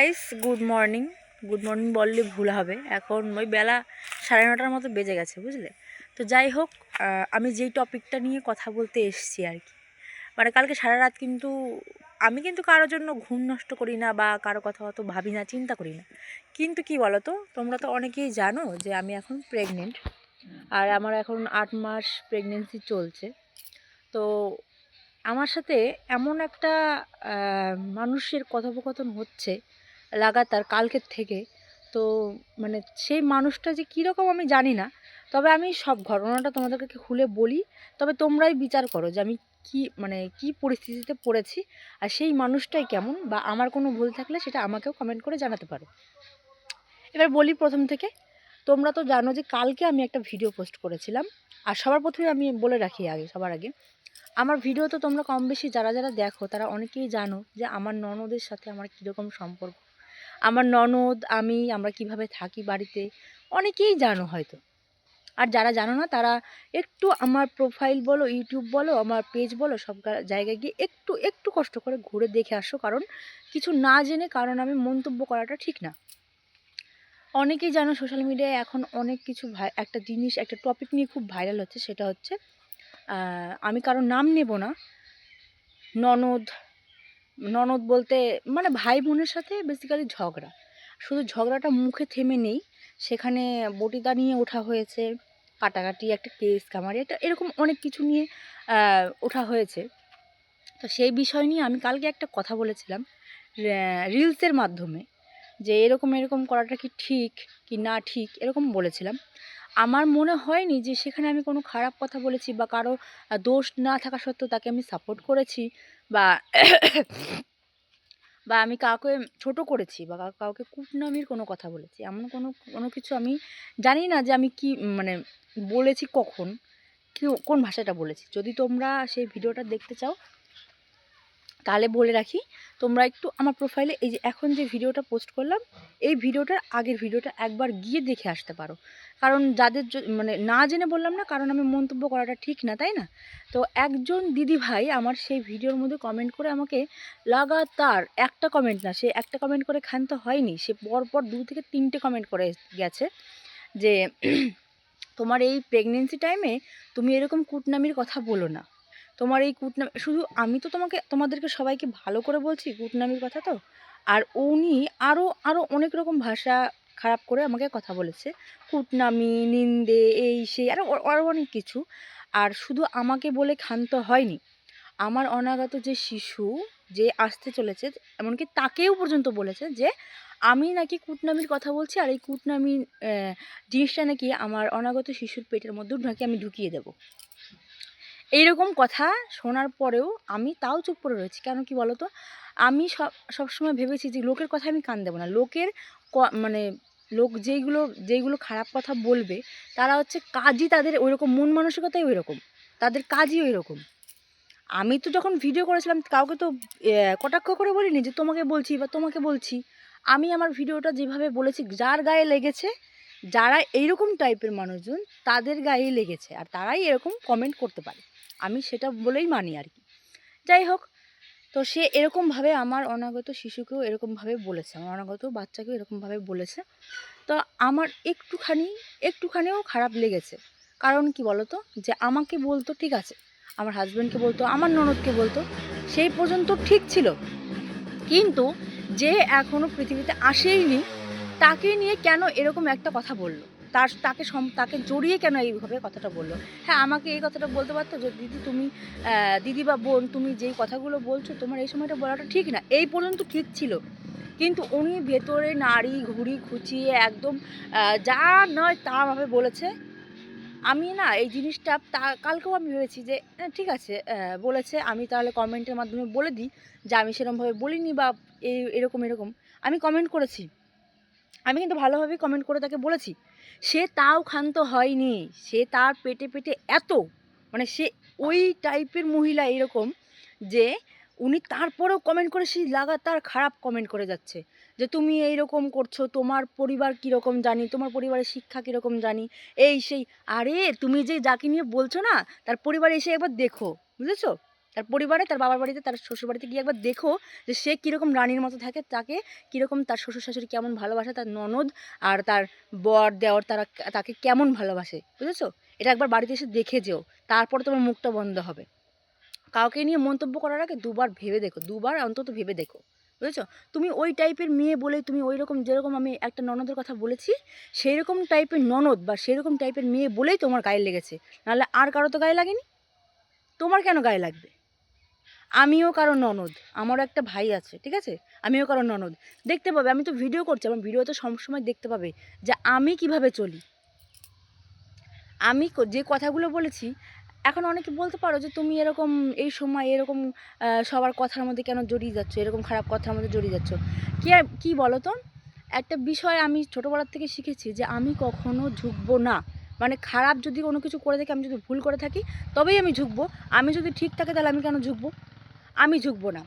Guys good morning good morning বললে ভুল হবে। এখন ওই বেলা সাড়ে নটার মতো বেজে গেছে, বুঝলে? তো যাই হোক আমি যেই টপিকটা নিয়ে কথা বলতে এসেছি আর কি। মানে কালকে সারা রাত কিন্তু আমি কিন্তু কারোর জন্য ঘুম নষ্ট করি না বা কারও কথা অত ভাবি না, চিন্তা করি না। কিন্তু কি বলো তো তোমরা তো অনেকেই জানো যে আমি এখন প্রেগনেন্ট আর আমার এখন আট মাস প্রেগনেন্সি চলছে। তো আমার সাথে এমন একটা মানুষের কথোপকথন হচ্ছে লাগাতার কালকের থেকে। তো মানে সেই মানুষটা যে কীরকম আমি জানি না। তবে আমি সব ঘটনাটা তোমাদেরকে খুলে বলি। তবে তোমরাই বিচার করো যে আমি কি মানে কি পরিস্থিতিতে পড়েছি আর সেই মানুষটাই কেমন বা আমার কোনো ভুল থাকলে সেটা আমাকেও কমেন্ট করে জানাতে পারো। এবার বলি প্রথম থেকে। তোমরা তো জানো যে কালকে আমি একটা ভিডিও পোস্ট করেছিলাম। আর সবার প্রথমে আমি বলে রাখি আগে, সবার আগে। আমার ভিডিও তো তোমরা কম বেশি যারা যারা দেখো, তারা অনেকেই জানো যে আমার ননদের সাথে আমার কীরকম সম্পর্ক। আমার ননদ, আমি, আমরা কীভাবে থাকি বাড়িতে, অনেকেই জানো হয়তো। আর যারা জানো না, তারা একটু আমার প্রোফাইল বলো ইউটিউব বলো, আমার পেজ বলো, সব জায়গায় গিয়ে একটু একটু কষ্ট করে ঘুরে দেখে আসো। কারণ কিছু না জেনে, কারণ আমি মন্তব্য করাটা ঠিক না। অনেকেই জানো সোশ্যাল মিডিয়ায় এখন অনেক কিছু একটা জিনিস, একটা টপিক নিয়ে খুব ভাইরাল হচ্ছে, সেটা হচ্ছে আমি কারও নাম নেব না। ননদ ননদ বলতে মানে ভাই বোনের সাথে বেসিক্যালি ঝগড়া। শুধু ঝগড়াটা মুখে থেমে নেই, সেখানে বটিদা নিয়ে ওঠা হয়েছে, কাটাকাটি, একটা কেস কামারি একটা এরকম অনেক কিছু নিয়ে ওঠা হয়েছে। তো সেই বিষয় নিয়ে আমি কালকে একটা কথা বলেছিলাম রিলসের মাধ্যমে, যে এরকম এরকম করাটা কি ঠিক, কি না ঠিক, এরকম বলেছিলাম। আমার মনে হয়নি যে সেখানে আমি কোনো খারাপ কথা বলেছি বা কারও দোষ না থাকা সত্ত্বেও তাকে আমি সাপোর্ট করেছি বা বা আমি কাউকে ছোট করেছি বা কাউকে কূটনামির কোনো কথা বলেছি। এমন কোনো কোনো কিছু আমি জানি না যে আমি কি মানে বলেছি কখন কি কোন ভাষাটা বলেছি। যদি তোমরা সেই ভিডিওটা দেখতে চাও তাহলে বলে রাখি, তোমরা একটু আমার প্রোফাইলে এই যে এখন যে ভিডিওটা পোস্ট করলাম, এই ভিডিওটার আগের ভিডিওটা একবার গিয়ে দেখে আসতে পারো। কারণ যাদের মানে না জেনে বললাম না, কারণ আমি মন্তব্য করাটা ঠিক না, তাই না? তো একজন দিদি ভাই আমার সেই ভিডিওর মধ্যে কমেন্ট করে আমাকে লাগাতার একটা কমেন্ট না, সে একটা কমেন্ট করে ক্ষান্ত হয়নি, সে পরপর দু থেকে তিনটে কমেন্ট করে গেছে যে, তোমার এই প্রেগনেন্সি টাইমে তুমি এরকম কুটনামির কথা বলো না। তোমার এই কুটনামি শুধু আমি তো তোমাকে, তোমাদেরকে সবাইকে ভালো করে বলছি কুটনামির কথা তো। আর উনি আরও আরও অনেক রকম ভাষা খারাপ করে আমাকে কথা বলেছে। কুটনামি, নিন্দে, এই, সেই আরও আরও অনেক কিছু। আর শুধু আমাকে বলে ক্ষান্ত হয়নি। আমার অনাগত যে শিশু যে আসতে চলেছে, এমনকি তাকেও পর্যন্ত বলেছে যে, আমি নাকি কুটনামির কথা বলছি আর এই কুটনামি জিনিসটা নাকি আমার অনাগত শিশুর পেটের মধ্যেও নাকি আমি ঢুকিয়ে দেবো। এইরকম কথা শোনার পরেও আমি তাও চুপ করে রয়েছি। কেন কি বলো তো আমি সব, সবসময় ভেবেছি যে লোকের কথা আমি কান দেবো না। লোকের মানে লোক যেইগুলো যেইগুলো খারাপ কথা বলবে, তারা হচ্ছে কাজই তাদের ওইরকম, মন মানসিকতাই ওই রকম তাদের কাজই ওই রকম আমি তো যখন ভিডিও করেছিলাম, কাউকে তো কটাক্ষ করে বলিনি যে তোমাকে বলছি বা তোমাকে বলছি। আমি আমার ভিডিওটা যেভাবে বলেছি, যার গায়ে লেগেছে, যারা এইরকম টাইপের মানুষজন, তাদের গায়েই লেগেছে। আর তারাই এরকম কমেন্ট করতে পারে। আমি সেটা বলেই মানি আর কি। যাই হোক, তো সে এরকমভাবে আমার অনাগত শিশুকেও এরকমভাবে বলেছে, আমার অনাগত বাচ্চাকেও এরকমভাবে বলেছে। তো আমার একটুখানি, একটুখানিও খারাপ লেগেছে। কারণ কি বলতো? যে আমাকে বলতো, ঠিক আছে, আমার হাজব্যান্ডকে বলতো, আমার ননদকে বলতো, সেই পর্যন্ত ঠিক ছিল। কিন্তু যে এখনও পৃথিবীতে আসেইনি, তাকে নিয়ে কেন এরকম একটা কথা বলল? তার তাকে সম- তাকে জড়িয়ে কেন এইভাবে কথাটা বলল? হ্যাঁ আমাকে এই কথাটা বলতে পারতো যে, দিদি, তুমি দিদি বা বোন, তুমি যেই কথাগুলো বলছো, তোমার এই সময়টা বলাটা ঠিক না। এই পর্যন্ত ঠিক ছিল। কিন্তু উনি ভেতরে নাড়ি ঘুড়ি খুঁচিয়ে একদম যা নয় তাভাবে বলেছে। আমি না এই জিনিসটা তা, কালকেও আমি ভেবেছি যে ঠিক আছে বলেছে। আমি তাহলে কমেন্টের মাধ্যমে বলে দিই যে, আমি সেরকমভাবে বলিনি বা এই, এরকম এরকম। আমি কমেন্ট করেছি। আমি কিন্তু ভালোভাবেই কমেন্ট করে তাকে বলেছি। সে তাও ক্ষান্ত হয়নি। সে তার পেটে পেটে এত মানে সে ওই টাইপের মহিলা এরকম যে উনি তারপরেও কমেন্ট করে সেই লাগাতার খারাপ কমেন্ট করে যাচ্ছে। যে তুমি এইরকম করছ, তোমার পরিবার কীরকম জানি, তোমার পরিবারের শিক্ষা কীরকম জানি, এই সেই। আরে, তুমি যে যাকে নিয়ে বলছো না, তার পরিবার এসে একবার দেখো, বুঝেছ? তার পরিবারে, তার বাবার বাড়িতে, তার শ্বশুর বাড়িতে গিয়ে একবার দেখো যে সে কীরকম রানীর মতো থাকে, তাকে কীরকম তার শ্বশুর শাশুড়ি কেমন ভালোবাসে, তার ননদ আর তার বর দেওয়ার তারা তাকে কেমন ভালোবাসে, বুঝেছ? এটা একবার বাড়িতে এসে দেখে যেও, তারপরে তোমার মুখটা বন্ধ হবে। কাউকে নিয়ে মন্তব্য করার আগে দুবার ভেবে দেখো, দুবার অন্তত ভেবে দেখো, বুঝেছ? তুমি ওই টাইপের মেয়ে বলে তুমি ওই রকম যেরকম আমি একটা ননদের কথা বলেছি সেই রকম টাইপের ননদ বা সেরকম টাইপের মেয়ে বলেই তোমার গায়ে লেগেছে, নাহলে আর কারও তো গায়ে লাগেনি? তোমার কেন গায়ে লাগবে? আমিও কারও ননদ, আমারও একটা ভাই আছে, ঠিক আছে? আমিও কারও ননদ। দেখতে পাবে, আমি তো ভিডিও করছি, আমার ভিডিও তো সবসময় দেখতে পাবে যে আমি কীভাবে চলি। আমি যে কথাগুলো বলেছি, এখন অনেকে বলতে পারো যে তুমি এরকম এই সময় এরকম সবার কথার মধ্যে কেন জড়িয়ে যাচ্ছ? এরকম খারাপ কথার মধ্যে জড়িয়ে যাচ্ছ? কি আর, কী বলো তো? একটা বিষয় আমি ছোটোবেলার থেকে শিখেছি যে আমি কখনো ঝুঁকবো না। মানে খারাপ যদি কোনো কিছু করে থাকি, আমি যদি ভুল করে থাকি, তবেই আমি ঝুঁকবো। আমি যদি ঠিক থাকে, তাহলে আমি কেন ঝুঁকবো? আমি ঝুঁকবো না।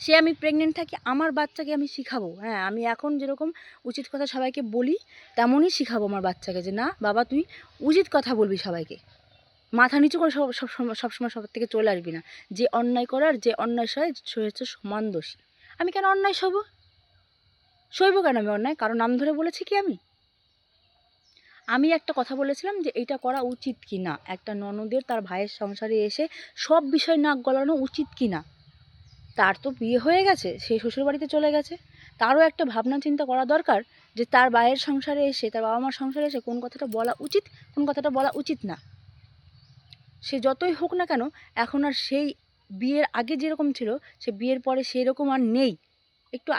সে আমি প্রেগনেন্ট থাকি, আমার বাচ্চাকে আমি শিখাবো। হ্যাঁ আমি এখন যেরকম উচিত কথা সবাইকে বলি, তেমনই শিখাবো আমার বাচ্চাকে যে, না, বাবা, তুই উচিত কথা বলবি সবাইকে। মাথা নিচু করে সব সব সময় সবসময় সবার থেকে চলে আসবি না। যে অন্যায় করার, যে অন্যায় সয় সে হচ্ছে সমান দোষী। আমি কেন অন্যায় সইব সইব কেন আমি অন্যায়? কারণ নাম ধরে বলেছি কি আমি? আমি একটা কথা বলেছিলাম যে এটা করা উচিত কি না একটা ননদের তার ভাইয়ের সংসারে এসে সব বিষয় নাক গলানো উচিত কি না তার তো বিয়ে হয়ে গেছে সেই শ্বশুরবাড়িতে চলে গেছে। তারও একটা ভাবনা চিন্তা করা দরকার যে, তার ভাইয়ের সংসারে এসে, তার বাবা মার সংসারে এসে কোন কথাটা বলা উচিত, কোন কথাটা বলা উচিত না। সে যতই হোক না কেন, এখন আর সেই বিয়ের আগে যেরকম ছিল, সে বিয়ের পরে সেই রকম আর নেই। একটু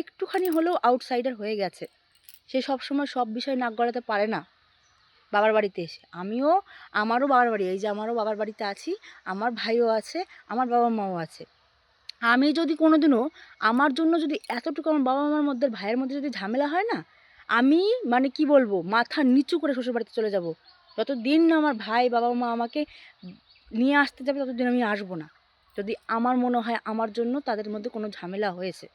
একটুখানি হলেও আউটসাইডার হয়ে গেছে। সে সব সময় সব বিষয় নাক গড়াতে পারে না। বাবার বাড়িতে এসে। আমিও, আমারও বাবার বাড়ি। এই যে আমারও বাবার বাড়িতে আছি, আমার ভাইও আছে, আমার বাবা মাও আছে। আমি যদি কোনোদিনও আমার জন্য যদি এতটুকু আমার বাবা মার মধ্যে, ভাইয়ের মধ্যে যদি ঝামেলা হয় না, আমি মানে কি বলব, মাথা নিচু করে শ্বশুর বাড়িতে চলে যাব। যতদিন না আমার ভাই, বাবা মা আমাকে নিয়ে আসতে যাবে, ততদিন আমি আসব না। যদি আমার মনে হয় আমার জন্য তাদের মধ্যে কোনো ঝামেলা হয়েছে।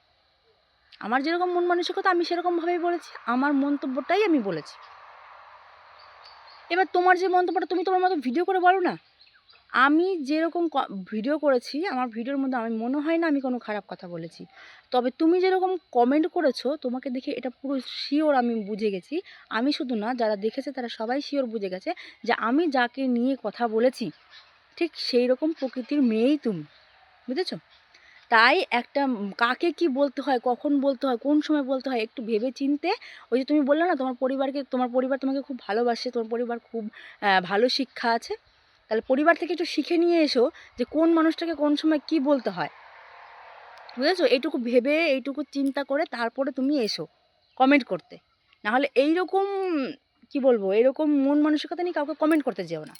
আমার যেরকম মন মানসিকতা, আমি সেরকমভাবেই বলেছি। আমার মন্তব্যটাই আমি বলেছি। এবার তোমার যে মন্তব্যটা, তুমি তোমার মতো ভিডিও করে বলো না। আমি যেরকম ভিডিও করেছি, আমার ভিডিওর মধ্যে আমি মনে হয় না আমি কোনো খারাপ কথা বলেছি। তবে তুমি যেরকম কমেন্ট করেছ, তোমাকে দেখে এটা পুরো শিওর আমি বুঝে গেছি। আমি শুধু না, যারা দেখেছে তারা সবাই শিওর বুঝে গেছে যে আমি যাকে নিয়ে কথা বলেছি, ঠিক সেই রকম প্রকৃতির মেয়েই তুমি। বুঝেছ? তাই একটা কাকে কি বলতে হয়, কখন বলতে হয়, কোন সময় বলতে হয় একটু ভেবে চিনতে ওই যে তুমি বললে না, তোমার পরিবারকে, তোমার পরিবার তোমাকে খুব ভালোবাসে, তোমার পরিবার খুব ভালো শিক্ষা আছে। তাহলে পরিবার থেকে একটু শিখে নিয়ে এসো যে কোন মানুষটাকে কোন সময় কি বলতে হয়। বুঝেছ? এইটুকু ভেবে, এইটুকু চিন্তা করে তারপরে তুমি এসো কমেন্ট করতে। নাহলে এইরকম, কি বলব, এরকম মন মানসিকতা নিয়ে কাউকে কমেন্ট করতে যেও না।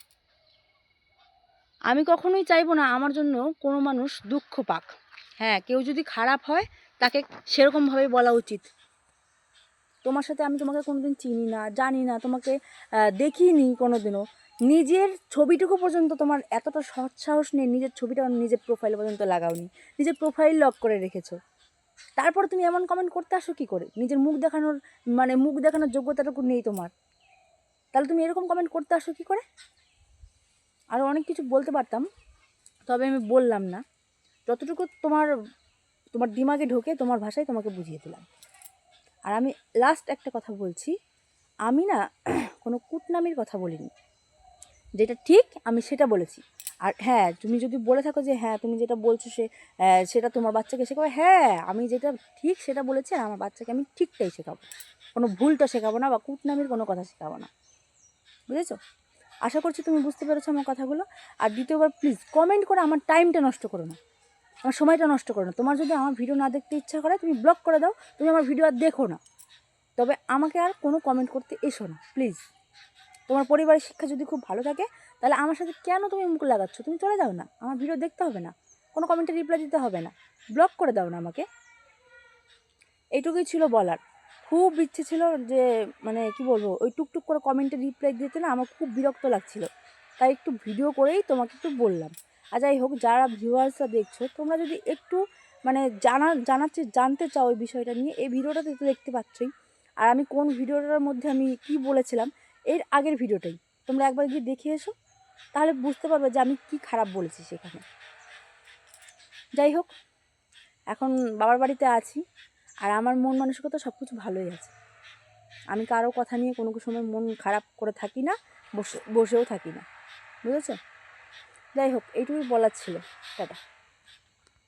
আমি কখনোই চাইব না, আমার জন্য কোনো মানুষ দুঃখ পাক। হ্যাঁ কেউ যদি খারাপ হয়, তাকে সেরকমভাবে বলা উচিত। তোমার সাথে আমি তোমাকে কোনোদিন চিনি না, জানি না, তোমাকে দেখিনি কোনোদিনও। নিজের ছবিটুকু পর্যন্ত তোমার এতটা সৎসাহস নেই, নিজের ছবিটা নিজের প্রোফাইল পর্যন্ত লাগাওনি। নিজের প্রোফাইল লক করে রেখেছো। তারপর তুমি এমন কমেন্ট করতে আসো কী করে? নিজের মুখ দেখানোর মানে মুখ দেখানোর যোগ্যতাটুকু নেই তোমার। তাহলে তুমি এরকম কমেন্ট করতে আসো কী করে? আরও অনেক কিছু বলতে পারতাম, তবে আমি বললাম না। যতটুকু তোমার তোমার দিমাগে ঢোকে, তোমার ভাষায় তোমাকে বুঝিয়ে দিলাম। আর আমি লাস্ট একটা কথা বলছি, আমি না কোনো কুটনামির কথা বলিনি। যেটা ঠিক, আমি সেটা বলেছি। আর হ্যাঁ তুমি যদি বলে থাকো যে হ্যাঁ তুমি যেটা বলছো সে সেটা তোমার বাচ্চাকে শেখাবো হ্যাঁ আমি যেটা ঠিক সেটা বলেছি আর আমার বাচ্চাকে আমি ঠিকটাই শেখাবো। কোনো ভুলটা শেখাবো না বা কুটনামির কোনো কথা শেখাবো না। বুঝেছ? আশা করছি তুমি বুঝতে পেরেছ আমার কথাগুলো। আর দ্বিতীয়বার প্লিজ কমেন্ট করে আমার টাইমটা নষ্ট করো না। আমার সময়টা নষ্ট করো না। তোমার যদি আমার ভিডিও না দেখতে ইচ্ছা করে, তুমি ব্লক করে দাও, তুমি আমার ভিডিও আর দেখো না। তবে আমাকে আর কোনো কমেন্ট করতে এসো না প্লিজ তোমার পরিবারের শিক্ষা যদি খুব ভালো থাকে, তাহলে আমার সাথে কেন তুমি মুখ লাগাচ্ছ? তুমি চলে যাও না। আমার ভিডিও দেখতে হবে না। কোনো কমেন্টে রিপ্লাই দিতে হবে না। ব্লক করে দাও না আমাকে। এইটুকুই ছিল বলার। খুব ইচ্ছে ছিল যে মানে কি বলব, ওই টুকটুক করে কমেন্টে রিপ্লাই দিতে না আমার খুব বিরক্ত লাগছিল। তাই একটু ভিডিও করেই তোমাকে একটু বললাম। আর যাই হোক, যারা ভিউয়ার্সরা দেখছ, তোমরা যদি একটু মানে জানা জানাচ্ছে জানতে চাও ওই বিষয়টা নিয়ে, এই ভিডিওটাতে তো দেখতে পাচ্ছই। আর আমি কোন ভিডিওটার মধ্যে আমি কি বলেছিলাম, এর আগের ভিডিওটাই। তোমরা একবার গিয়ে দেখে এসো, তাহলে বুঝতে পারবে যে আমি কি খারাপ বলেছি সেখানে। যাই হোক, এখন বাবার বাড়িতে আছি, আর আমার মন মানসিকতা সব কিছু ভালোই আছে। আমি কারও কথা নিয়ে কোনো সময় মন খারাপ করে থাকি না, বসে, বসেও থাকি না। বুঝেছ? যাই হোক এইটুকুই বলার ছিল। টাটা।